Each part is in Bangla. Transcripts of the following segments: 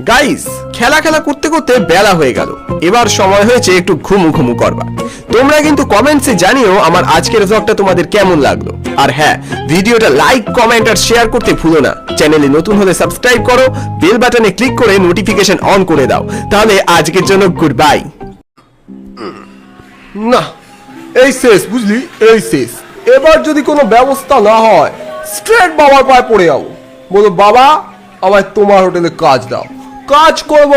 গাইস খেলা খেলা করতে করতে বেলা হয়ে গেল। এবার সময় হয়েছে একটু ঘুমু ঘুমু করবা তোমরা কিন্তু কমেন্টসে জানিও আমার আজকের ভ্লগটা তোমাদের কেমন লাগল। আর হ্যাঁ ভিডিওটা লাইক কমেন্ট আর শেয়ার করতে ভুলো না। চ্যানেলে নতুন হলে সাবস্ক্রাইব করো বেল বাটনে ক্লিক করে নোটিফিকেশন অন করে দাও। তাহলে আজকের জন্য গুড বাই না, এই শেষ, বুঝলি? এই শেষ। এবার যদি কোনো ব্যবস্থা না হয় স্ট্রেট বাবার পায়ে পড়ে যাব বলো, বাবা, আমায় তোমার হোটেলে কাজ দাও। কাজ করব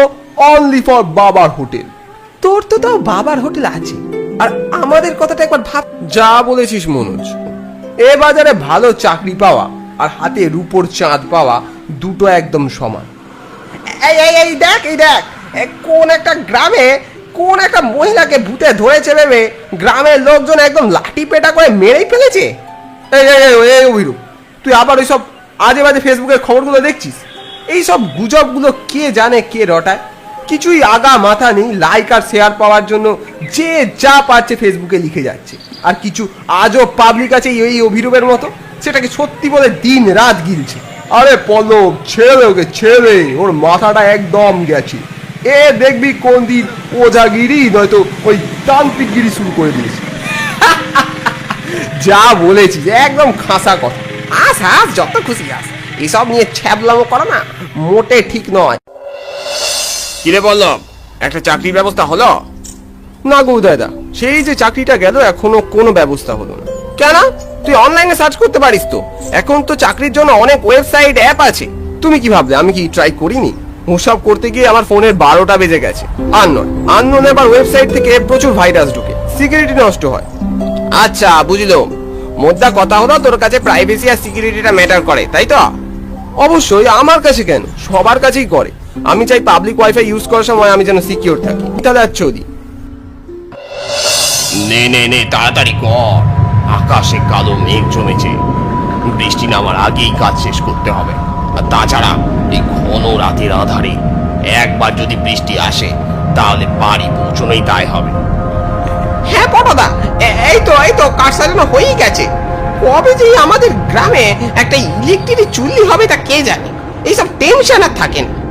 অনলি ফর বাবার হোটেল। তোর তো তাও বাবার হোটেল আছে। আর আমাদের কথাটা একবার ভাব। যা বলেছিস মনোজ এ বাজারে ভালো চাকরি পাওয়া আর হাতে রূপোর চাঁদ পাওয়া দুটো একদম সমান। এই এই এই দেখ এই দেখ এ কোন একটা গ্রামে কোন একটা মহিলাকে ভূতে ধরেছে ভেবে গ্রামের লোকজন একদম লাঠি পেটা করে মেরেই ফেলেছে? এই এই এই এই অভিরূপ তুই আবার ওই সব আজে বাজে ফেসবুকের খবরগুলো দেখছিস? এই সব গুজবগুলো কে জানে কে রটায়? কিছুই আগা মাথা নেই লাইক আর শেয়ার পাওয়ার জন্য যে যা পাচ্ছে ফেসবুকে লিখে যাচ্ছে। আর কিছু আজও পাবলিক আছে এই- অভিরূপের মতো, সেটাকে সত্যি বলে দিন রাত গিলছে। আরে পল্লব, ছেড়ে ওকে, ছেড়ে, ওর মাথাটা একদম গেছে। এ দেখবি কোন দিন ওঝাগিরি নয়তো ওই তান্ত্রিকগিরি শুরু করে দিয়েছে। যা বলেছিস, একদম খাসা কথা। আস আস, যত খুশি আস। এসব নিয়ে ছ্যাবলামো করা না মোটে ঠিক নয়। কিরে বললাম একটা চাকরির ব্যবস্থা হলো? না গো দাদা সেই যে চাকরিটা গেল এখনও কোনো ব্যবস্থা হলো না। কেন? তুই অনলাইনে সার্চ করতে পারিস তো। এখন তো চাকরির জন্য অনেক ওয়েবসাইট অ্যাপ আছে। তুমি কি ভাবলে আমি কি ট্রাই করিনি? ওসব করতে গিয়ে আমার ফোনের বারোটা বেজে গেছে। আর নয় আননোন এবার ওয়েবসাইট থেকে প্রচুর ভাইরাস ঢুকে। সিকিউরিটি নষ্ট হয়। আচ্ছা বুঝলো মোদ্দা কথা হলো তোর কাছে প্রাইভেসি আর সিকিউরিটিটা ম্যাটার করে তাই তো? অবশ্যই আমার কাছে কেন? সবার কাছেই করে। আমি চাই পাবলিক ওয়াইফাই ইউজ করার সময় আমি যেন সিকিউর থাকি। তাহলে আর চৌদি নে নে নে তাড়াতাড়ি কর। আকাশে কালো মেঘ জমেছে। বৃষ্টি নামার আগেই কাজ শেষ করতে হবে। আর তাছাড়া এই ঘন রাতের আধারে একবার যদি বৃষ্টি আসে তাহলে বাড়ি পৌঁছনোই দায় হবে। হ্যাঁ পটদা। এই তো এই তো কাজ সাজানো হয়েই গেছে। কবে যে আমাদের গ্রামে একটা ইলেকট্রিক চুল্লি হবে তা কে জানে? এইসব টেনশন আর থাকে না।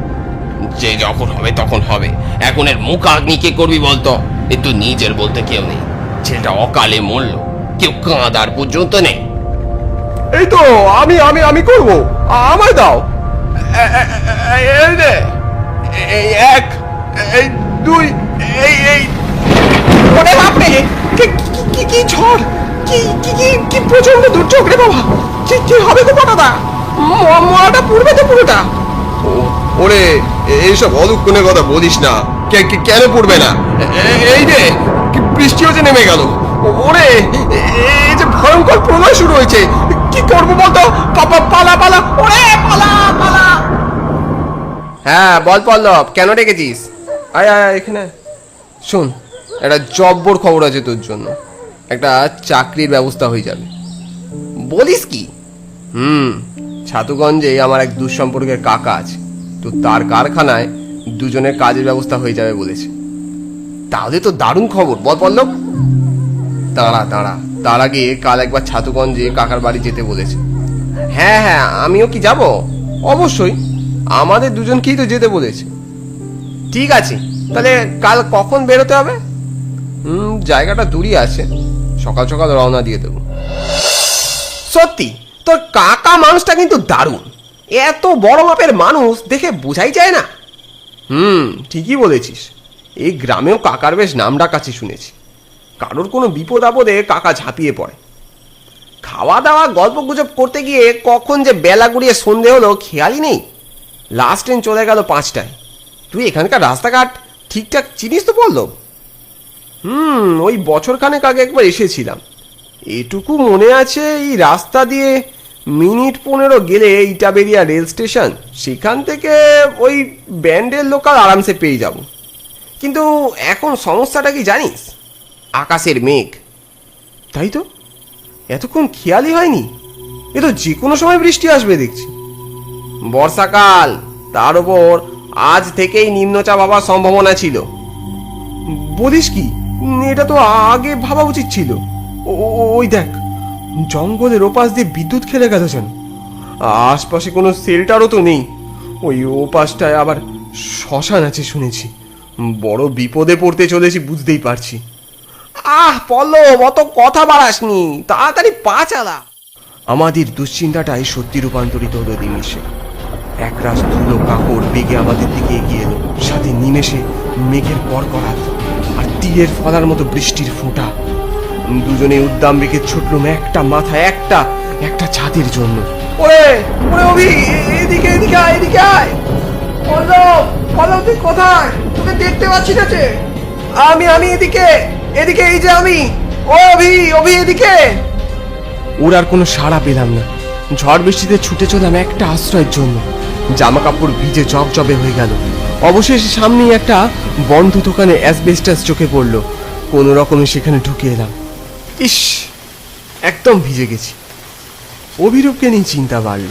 যে যখন হবে তখন হবে। এখন এর মুখ আগ্নি কে করবি বলতো। এ তো নিজের বলতে কেউ নেই। ছেলেটা অকালে মরল। কেউ কাঁদার পর্যন্ত নেই। এই তো আমি আমি আমি করব। আমায় দাও। এই এই এক এই দুই এই এই। ওরে বাপরে! কি কি- কি কি ঝড়? কি কি কি কি প্রচণ্ড দুর্যোগ রে বাবা। কি কি হবে গো পটদা মরাটা পূর্বে তো পুরোটা। ওরে এইসব অলুক্ষণের কথা বলিস না। কে- কে- কেন পড়বে না? এই রে কি বৃষ্টি হচ্ছে নেমে গেল। ওরে এই যে ভয়ঙ্কর প্রলয় শুরু হয়েছে। কি করব বলতো? পাপা পালা পালা ওরে পালা পালা। হ্যাঁ বল পল্লব কেন ডেকেছিস? আয় আয় আয়, এখানে। শোন একটা জব্বর খবর আছে তোর জন্য। একটা চাকরির ব্যবস্থা হয়ে যাবে। বলিস কি? হুম, ছাতুগঞ্জে আমার এক দুঃসম্পর্কের কাকা আছে। তো তার কারখানায় দুজনের কাজের ব্যবস্থা হয়ে যাবে বলেছে। তাহলে তো দারুণ খবর, বল পল্লব। দাঁড়া দাঁড়া, তার আগে কাল একবার ছাতুগঞ্জে কাকার বাড়ি যেতে বলেছে। হ্যাঁ হ্যাঁ আমিও কি যাব? অবশ্যই, আমাদের দুজনকেই তো যেতে বলেছে। ঠিক আছে, তাহলে কাল কখন বেরোতে হবে? হুম, জায়গাটা দূরই আছে। সকাল সকাল রওনা দিয়ে দেবো। সত্যি, তোর কাকা মানুষটা কিন্তু দারুণ। এত বড় মাপের মানুষ দেখে বোঝাই যায় না। হুম, ঠিকই বলেছিস। এই গ্রামেও কাকার বেশ নাম ডাকাছি শুনেছি। কারোর কোনো বিপদ আপদে কাকা ঝাঁপিয়ে পড়ে। খাওয়া দাওয়া গল্প গুজব করতে গিয়ে কখন যে বেলা গুড়িয়ে সন্ধে হলো, খেয়ালই নেই। লাস্ট ট্রেন চলে গেল পাঁচটায়। তুই এখানকার রাস্তাঘাট ঠিকঠাক চিনিস তো বলল? হুম, ওই বছরখানেক আগে একবার এসেছিলাম। এটুকু মনে আছে এই রাস্তা দিয়ে মিনিট পনেরো গেলে ইটাবেরিয়া রেল স্টেশন, সেখান থেকে ওই ব্যান্ডের লোকাল আরামসে পেয়ে যাব। কিন্তু এখন সমস্যাটা কি জানিস? আকাশের মেঘ। তাই তো? এতক্ষণ খেয়ালই হয়নি। এ তো যে কোনো সময় বৃষ্টি আসবে দেখছি। বর্ষাকাল, তার ওপর আজ থেকেই নিম্নচাপ হওয়ার সম্ভাবনা ছিল। বলিস কি? এটা তো আগে ভাবা উচিত ছিল। ওই দেখ, জঙ্গলের ওপাশ দিয়ে বিদ্যুৎ খেলে গেল যেন আশপাশে কোনো শেল্টারও তো নেই। ওই ওপাশটায় আবার শ্মশান আছে শুনেছি। বড় বিপদে পড়তে চলেছি বুঝতেই পারছি। আহ, পল্লব, অত কথা বাড়াসনি। তাড়াতাড়ি পা চালা আমাদের দুশ্চিন্তাটাই সত্যি রূপান্তরিত হলো নিমেষে। একরাশ ধুলো কাপড় বেগে আমাদের দিকে এগিয়ে এলো। সাথে নিমেষে মেঘের কড়কড়াত। তীরের ফলার মতো বৃষ্টির ফোঁটা। দুজনে উদ্দাম বেগে ছুটলুম একটা মাথা একটা একটা ছাদের জন্য। ওরে ওরে অভি এদিকে এদিকে আয় এদিকে আয়। পল্লব পল্লব, তুই কোথায়? তোকে দেখতে পাচ্ছি না যে। আমি আমি এদিকে এদিকে, এই যে আমি। ও অভি অভি এদিকে। ওর আর কোনো সাড়া পেলাম না। ঝড় বৃষ্টিতে ছুটে চলাম একটা আশ্রয়ের জন্য। জামা কাপড় ভিজে জবজবে হয়ে গেল। অবশেষে সামনেই একটা বন্ধ দোকানে অ্যাসবেস্টাস চোখে পড়ল। কোনো রকমে সেখানে ঢুকে এলাম। ইস, একদম ভিজে গেছি। অভিরূপকে নিয়ে চিন্তা বাড়ল।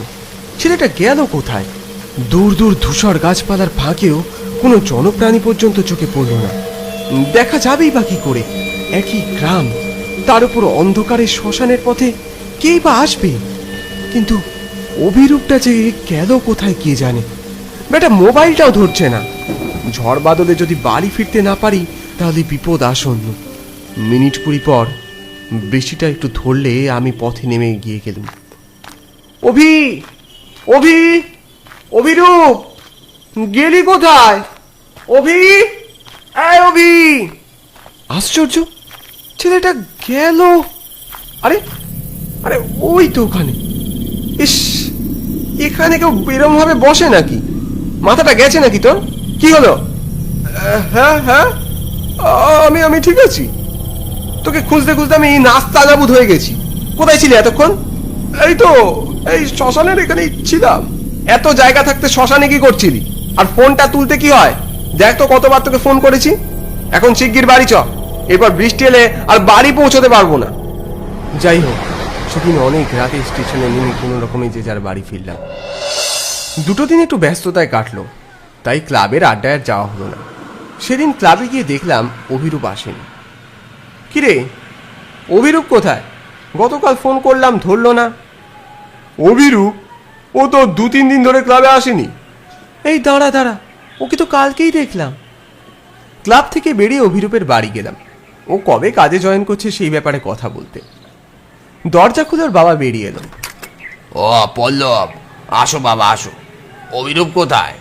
ছেলেটা গেল কোথায়? দূর দূর ধূসর গাছপালার ফাঁকেও কোনো জনপ্রাণী পর্যন্ত চোখে পড়ল না। দেখা যাবেই বা কি করে? একই গ্রাম। তার উপর অন্ধকারে শ্মশানের পথে কেই বা আসবে? কিন্তু অভিরূপটা যে গেল কোথায় কে জানে? বেটা মোবাইলটাও ধরছে না। ঝড় বাদলে যদি বাড়ি ফিরতে না পারি, তাহলে বিপদ আসন্ন। মিনিট কুড়ি পর বৃষ্টিটা একটু ধরলে আমি পথে নেমে গিয়ে গেলাম। অভি! অভি! অভিরূপ! গেলি কোথায়? অভি! এই অভি! আশ্চর্য! ছেলেটা গেল। আরে আরে, ওই তো ওখানে। ইস! এখানে কেউ এরম ভাবে বসে নাকি? মাথাটা গেছে নাকি তোর? কি হলো? হ্যাঁ হ্যাঁ। আমি আমি ঠিক আছি। তোকে খুঁজতে খুঁজতে আমি নাস্তা নাবুদ হয়ে গেছি। কোথায় ছিলি এতক্ষণ? এই তো, এই শ্মশানের এখানেই ছিলাম। এত জায়গা থাকতে শ্মশানে কি করছিলি? আর ফোনটা তুলতে কি হয়? দেখ তো কতবার তোকে ফোন করেছি। এখন শিগগির বাড়ি চ। এরপর বৃষ্টি এলে আর বাড়ি পৌঁছতে পারব না। যাই হোক। সেদিন অনেক রাতে স্টেশনে নেমে কোনো রকমে যে যার বাড়ি ফিরলাম। দুটো দিন একটু ব্যস্ততায় কাটলো, তাই ক্লাবের আড্ডায় আর যাওয়া হলো না। সেদিন ক্লাবে গিয়ে দেখলাম অভিরূপ আসেনি। কিরে, অভিরূপ কোথায়? গতকাল ফোন করলাম, ধরলো না। অভিরূপ? ও তো দু তিন দিন ধরে ক্লাবে আসেনি? এই দাঁড়া দাঁড়া, ওকে তো কালকেই দেখলাম। ক্লাব থেকে বেরিয়ে অভিরূপের বাড়ি গেলাম। ও কবে কাজে জয়েন করছে সেই ব্যাপারে কথা বলতে। দরজা খুলে ওর বাবা বেরিয়ে এলো। ও পল্লব আসো বাবা আসো। অভিরূপ কোথায়?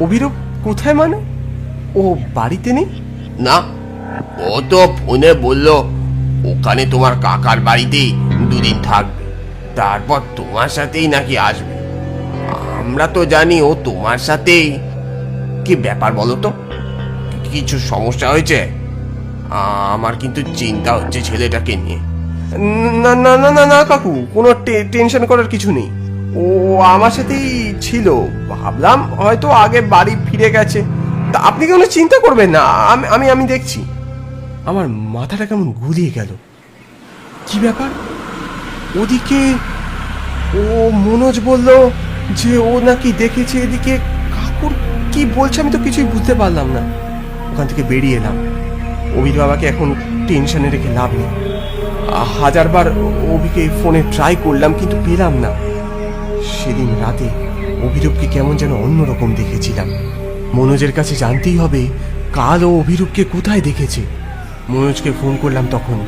অভিরূপ কোথায় মানে? ও বাড়িতে নেই? না ও তো ফোনে বলল ওখানে তোমার কাকার বাড়িতেই দুদিন থাকবে তারপর তোমার সাথেই নাকি আসবে। আমরা তো জানি ও তোমার সাথেই। কি ব্যাপার বলো তো? কিছু সমস্যা হয়েছে? আমার কিন্তু চিন্তা হচ্ছে ছেলেটাকে নিয়ে। না না না না না, কাকু, কোনো টেনশন করার কিছু নেই। ও, আমার সাথেই ছিল। ভাবলাম হয়তো আগে বাড়ি ফিরে গেছে। তা আপনি কোনো চিন্তা করবেন না? আমি আমি আমি দেখছি। আমার মাথাটা কেমন গুলিয়ে গেল। কি ব্যাপার? ওদিকে ও মনোজ বলল যে ও নাকি দেখেছে এদিকে কাকুর। কি বলছে আমি তো কিছুই বুঝতে পারলাম না। ওখান থেকে বেরিয়ে এলাম। অভির বাবাকে এখন টেনশনে রেখে লাভ নেই। হাজারবার অভিকে ফোনে ট্রাই করলাম কিন্তু পেলাম না। সেদিন রাতে অভিরূপকে কেমন যেন অন্যরকম দেখেছিলাম। মনোজের কাছে জানতেই হবে কাল ও অভিরূপকে কোথায় দেখেছে। মনোজকে ফোন করলাম তখন।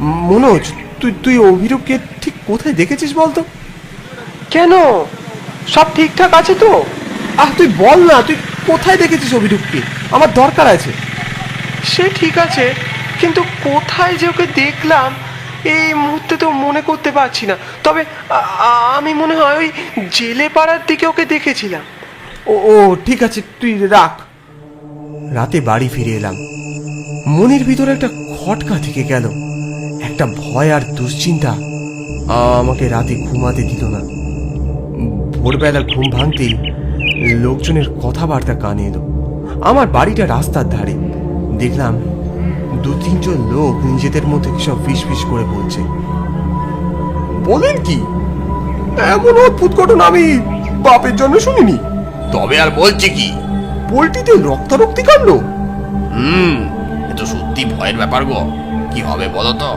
মনোজ তুই তুই অভিরূপকে ঠিক কোথায় দেখেছিস বলতো? কেন? সব ঠিকঠাক আছে তো? আহ তুই বল না তুই কোথায় দেখেছিস অভিরূপকে? আমার দরকার আছে। সে ঠিক আছে কিন্তু কোথায় যে ওকে দেখলাম এই মুহূর্তে তো মনে করতে পারছি না। তবে আমি মনে হয় ওই জেলে পাড়ার দিকে ওকে দেখেছিলাম। ও ও, ঠিক আছে, তুই রাখ। রাতে বাড়ি ফিরে এলাম। মনের ভিতরে একটা খটকা থেকে গেল। একটা ভয় আর দুশ্চিন্তা আমাকে রাতে ঘুমাতে দিল না। ভোরবেলা ঘুম ভাঙতেই লোকজনের কথাবার্তা কানে এলো। আমার বাড়িটা রাস্তার ধারে। দেখলাম দু তিনজন লোক নিজেদের মধ্যে সব ফিস ফিস করে বলছে? বলেন কি? এমন অদ্ভুত ঘটনা আমি বাপের জন্য শুনিনি। তবে আর বলছে কি? পোলট্রিতে রক্তারক্তি কাণ্ড? হুম এ তো সত্যি ভয়ের ব্যাপার গো। কি হবে বলো তো?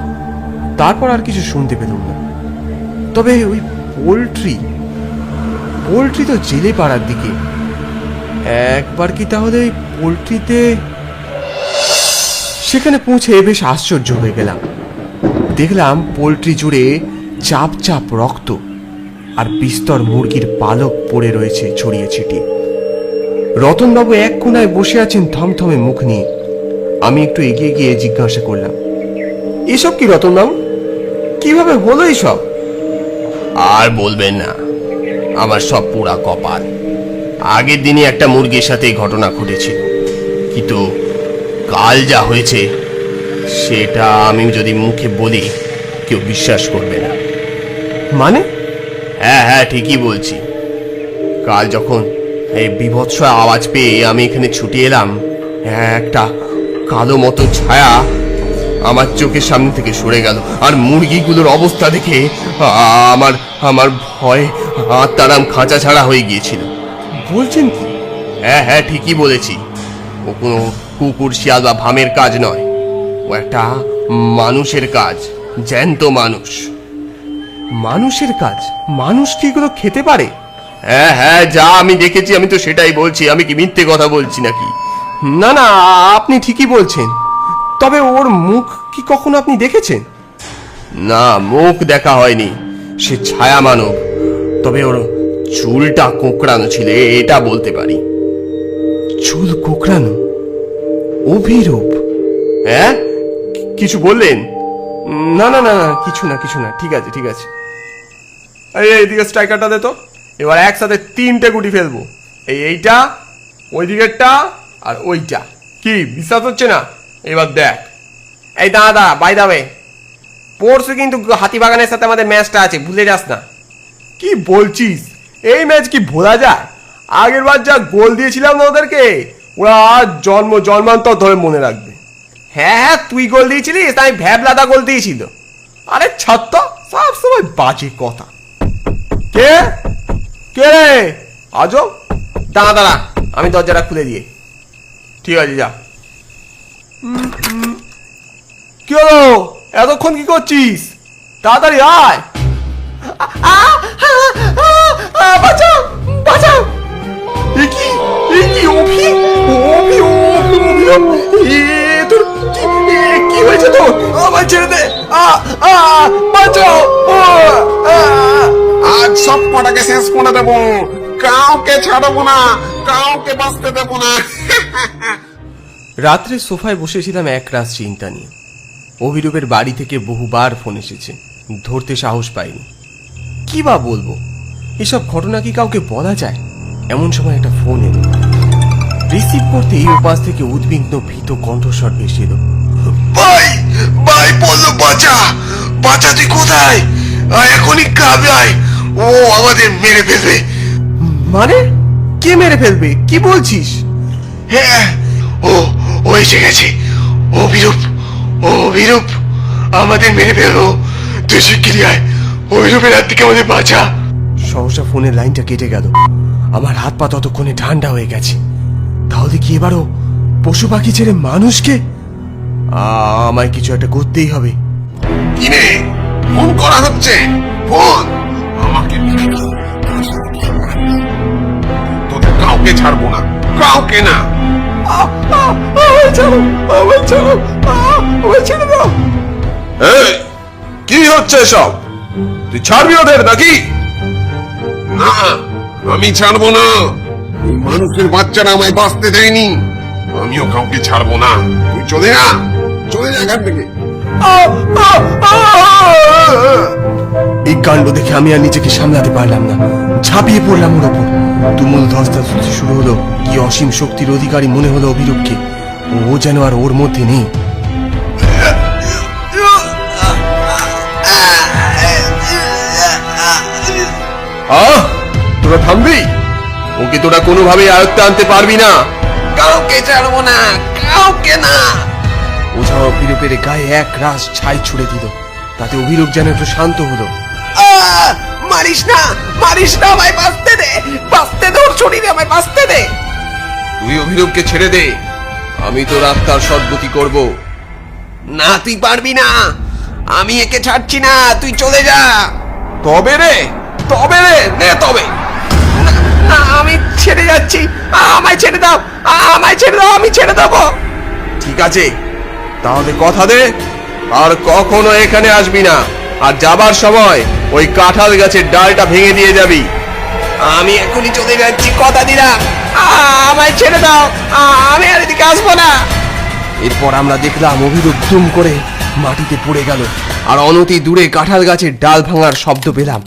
তারপর আর কিছু শুনতে পেলাম না। তবে ওই পোলট্রি পোলট্রি তো জেলে পাড়ার দিকে। একবার কি তাহলে পোলট্রিতে সেখানে পৌঁছে বেশ আশ্চর্য হয়ে গেলাম। দেখলাম পোলট্রি জুড়ে চাপ চাপ রক্ত আর বিস্তর মুরগির পালক পড়ে রয়েছে ছড়িয়ে ছিটিয়ে। রতনবাবু এক কোনায় বসে আছেন থমথমে মুখ নিয়ে। আমি একটু এগিয়ে গিয়ে জিজ্ঞাসা করলাম, এসব কি রতনবাবু? কীভাবে হলো এসব? আর বলবেন না, আমার সব পোড়া কপাল। আগের দিনই একটা মুরগির সাথে ঘটনা ঘটেছিল, কিন্তু কাল যা হয়েছে সেটা আমি যদি মুখে বলি কেউ বিশ্বাস করবে না। মানে? হ্যাঁ হ্যাঁ ঠিকই বলছি। কাল যখন এই বিভৎস আওয়াজ পেয়ে আমি এখানে ছুটে এলাম হ্যাঁ, একটা কালো মতো ছায়া আমার চোখের সামনে থেকে সরে গেল। আর মুরগিগুলোর অবস্থা দেখে আমার আমার ভয়ে আত্মারাম খাঁচা ছাড়া হয়ে গিয়েছিল। বলছেন কি? হ্যাঁ হ্যাঁ ঠিকই বলেছি। ও কোনো কুকুর, শিয়াল বা ভামের কাজ নয়। ও একটা মানুষের কাজ, জ্যান্ত মানুষ। মানুষের কাজ? মানুষ কি এগুলো খেতে পারে? হ্যাঁ হ্যাঁ যা আমি দেখেছি, আমি তো সেটাই বলছি। আমি কি মিথ্যে কথা বলছি নাকি? না না, আপনি ঠিকই বলছেন। তবে ওর মুখ কি কখনো আপনি দেখেছেন? না, মুখ দেখা হয়নি। সে ছায়া মানব। তবে ওর চুলটা কোঁকড়ানো ছিল, এটা বলতে পারি। চুল কোকড়ানো? অভিরূপ। হ্যাঁ? কিছু বললেন? না না না না কিছু না কিছু না ঠিক আছে ঠিক আছে। এই এইদিকে স্ট্রাইকারটা দে তো। এবার একসাথে তিনটে গুটি ফেলব। এই এইটা ওই দিকেরটা আর ওইটা। কি বিশ্বাস হচ্ছে না? এবার দেখ। এই দাঁড়া বাই দাবে পরশু কিন্তু হাতিবাগানের সাথে আমাদের ম্যাচটা আছে ভুলে যাস না। কি বলছিস? এই ম্যাচ কি ভোলা যায়? আগের বার যা গোল দিয়েছিলাম না ওদেরকে ওরা জন্ম, জন্মান্তর ধরে মনে রাখবে। হ্যাঁ হ্যাঁ তুই গোল দিয়েছিলিস, তাই ভ্যাবলাদা গোল দিয়েছিল। আরে ছাত্র, সব সময় বাজে কথা। কে? কে রে? আজও? দাঁড়া দাঁড়া, আমি দরজাটা খুলে দিয়ে। ঠিক আছে, যা। কি এতক্ষণ কি করছিস? তাড়াতাড়ি আয়। আমার ছেড়ে দে। আ আ বাঁচাও ও, আ, আ। আজ সব কটাকে শেষ করে দেবো। কাউকে ছাড়বো না কাউকে বাঁচতে দেবো না। রাত্রে সোফায় বসেছিলাম এক রাত চিন্তা নিয়ে। অভিরূপের বাড়ি থেকে বহুবার ফোন এসেছে। ধরতে সাহস পাইনি। কি বা বলব? এসব ঘটনা কি কাউকে বলা যায়? এমন সময় একটা ফোন এলো। রিসিভ করতে এই উপাস থেকে উদ্বিগ্ন ভীত কণ্ঠস্বর ভেসে এলো। ভাই! ভাই বলল বাঁচা। বাঁচা তুই কোথায়? আয় এখনই কাবে আয়। ও আমাদের মেরে ফেলবে। মানে? কে মেরে ফেলবে? কি বলছিস? হ্যাঁ ও ও এসে গেছে। ও বিরূপ ও বিরূপ আমাদের মেরে ফেলব তুই শিগগিরি আয়। ওই রূপের হাত থেকে আমাদের বাঁচা। সহসা ফোনের লাইনটা কেটে গেল। আমার হাত পা ততক্ষণে ঠান্ডা হয়ে গেছে। তাহলে কি এবারও পশু পাখি ছেড়ে মানুষকে আমায় কিছু একটা করতেই হবে। কিনে ফোন করা হচ্ছে। ফোন। আমাকে তোদের কাউকে ছাড়বো না। কাউকে না। কি হচ্ছে সব তুই ছাড়বি ওদের নাকি? না, আমি ছাড়বো না। মানুষের বাচ্চারা আমায় বাঁচতে দেয়নি। আমিও কাউকে ছাড়বো না। তুই চলে যা চলে এখান থেকে। এই কাণ্ড দেখে আমি আর নিজেকে সামলাতে পারলাম না। ঝাঁপিয়ে পড়লাম ওর ওপর। তুমুল ধস্তাধস্তি শুরু হলো। কি অসীম শক্তির অধিকারী মনে হলো অভিরূপকে। ও যেন আর ওর মধ্যে নেই। আহ তোরা থামবি? ওকে তোরা কোনোভাবেই আয়ত্তে আনতে পারবি না। কাউকে ছাড়বো না কাউকে না। ওঝা অভিরূপের গায়ে এক রাস ছাই ছুড়ে দিল। তাতে অভিরূপ যেন একটু শান্ত হলো! মারিস না! মারিস না আমায় বাঁচতে দে! বাঁচতে দে ওর শরীরে, আমায় বাঁচতে দে! তুই অভিরূপকে ছেড়ে দে। আমি তোর আত্মার সদ্গতি করব। না, তুই পারবি না। আমি একে ছাড়ছি না। তুই চলে যা। তবে রে! তবে রে! নে, তবে। না, আমি ছেড়ে যাচ্ছি। আমায় ছেড়ে দাও। আমায় ছেড়ে দাও, আমি ছেড়ে দেবো। ঠিক আছে। তাহলে কথা দে আর কখনো এখানে আসবি না। আর যাবার সময় ওই কাঁঠাল গাছের ডালটা ভেঙে দিয়ে যাবি। আমি এখনই চলে যাচ্ছি কথা দিলাম আমায় ছেড়ে দাও। আমি আর এদিকে আসব না। এরপর আমরা দেখলাম অভিরূপ দুম করে মাটিতে পড়ে গেল আর অনতি দূরে কাঁঠাল গাছের ডাল ভাঙার শব্দ পেলাম।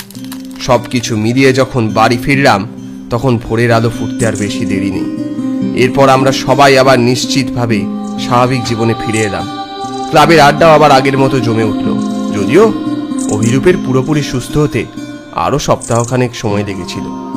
সবকিছু মিলিয়ে যখন বাড়ি ফিরলাম তখন ভোরের আলো ফুটতে আর বেশি দেরি নেই। এরপর আমরা সবাই আবার নিশ্চিতভাবে স্বাভাবিক জীবনে ফিরে এলাম। ক্লাবের আড্ডাও আবার আগের মতো জমে উঠল। যদিও অভিরূপের পুরোপুরি সুস্থ হতে আরও সপ্তাহখানেক সময় লেগেছিল।